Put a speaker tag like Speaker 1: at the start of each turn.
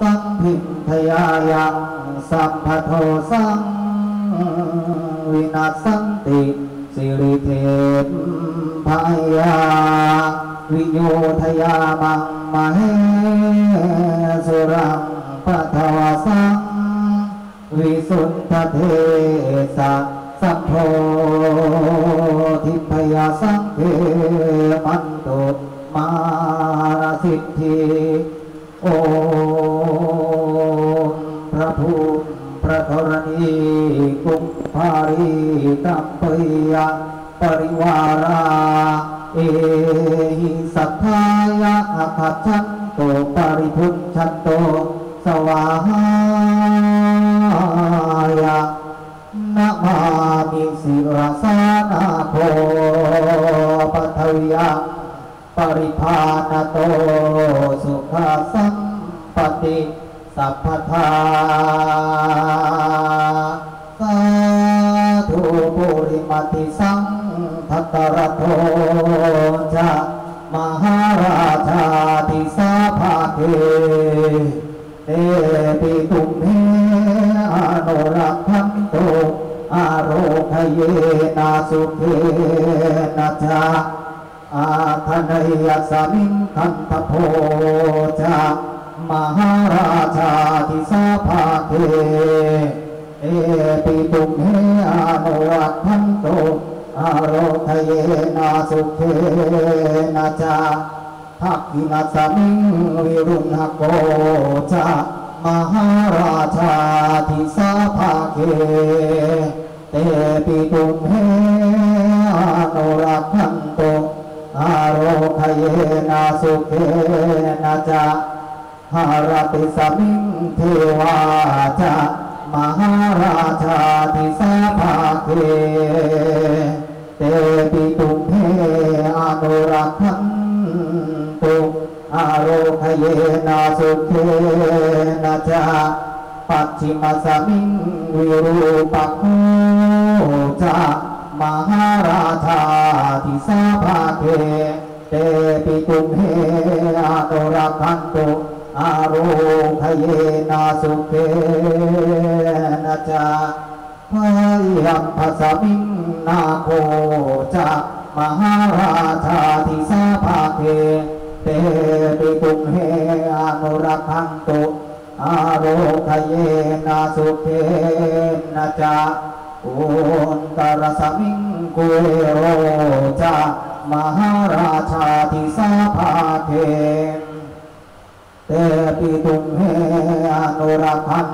Speaker 1: สัมพิทยายังสัมภโทสังวินาสันติสิริเทพพายาวิโยทยามังมเหสุรังปัทวสังวิสุทธเทสะสัพโพธิพยาสังเกมันตุมาราสิทธิ โอพระภูมิพระธรณีกุมภารีกัมปยะปริวาราเอหิสัทธายะอัคชันโตปริพุทชันโตสวาหายะนะมามิสิรสานาโพปัทวิยัง ปริภาณโตสุขสัมปติสัพพทาสาธุปุริมติสังทัตตรโทจะมหาราชาติสาภาเกเอปิตุมเมอนุรักขันโตอาโรคเยนาสุเขนะจา อาคเนยสมิงคันตโพจามหาราชาทิสาภาเกเอปิตุมเมอนุรักขันโตอาโรคเยนาสุเขนะจาทักขินาสมิงวิรุณโกจามหาราชาทิสาภาเกเตปิตุมเฮ สุเขนะจาหารติสมิงเทวาจามหาราชาทิสาภาเกเตปิตุเฮอนุรักขันตุอาโรคเยนาสุเขนะจาปัจฉิมสมิงวิรูปักโขจามหาราชาทิสาภาเก เตปิตุมเฮอนุรักขันตุอาโรคเยนาสุเขนะจาพยัมภสมิงนาโคจะมหาราชาทิสาภาเกเตปิตุมเฮอนุรักขันตุอาโรคเยนาสุเขนะจาอุนตรสมิงกุเอโรจะ มหาราชาทิสาภาเทเตปิตุมเฮอนุรักขัน